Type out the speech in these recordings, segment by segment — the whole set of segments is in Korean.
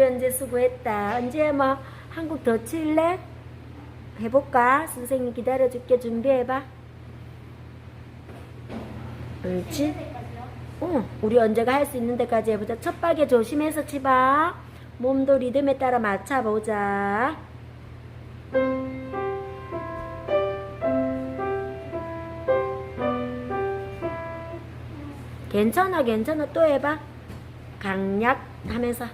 언제 수고했다. 언제 뭐 한국 더 칠래? 해볼까? 선생님 기다려줄게. 준비해봐. 옳지? 응, 우리 언제가 할 수 있는 데까지 해보자. 첫 박에 조심해서 치봐. 몸도 리듬에 따라 맞춰보자. 괜찮아, 괜찮아. 또 해봐. 강약 하면서.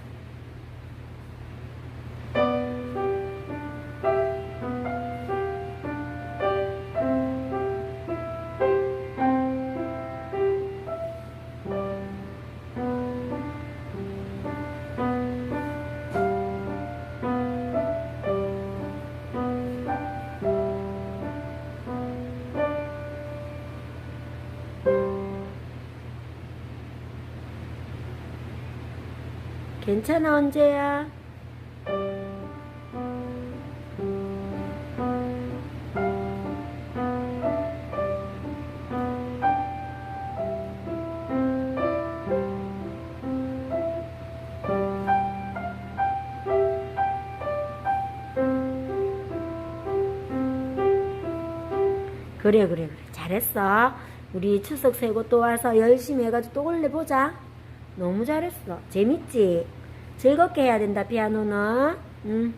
괜찮아, 언제야? 그래, 그래, 그래. 잘했어. 우리 추석 세고 또 와서 열심히 해가지고 또 올려보자. 너무 잘했어. 재밌지? 즐겁게 해야 된다, 피아노는. 응.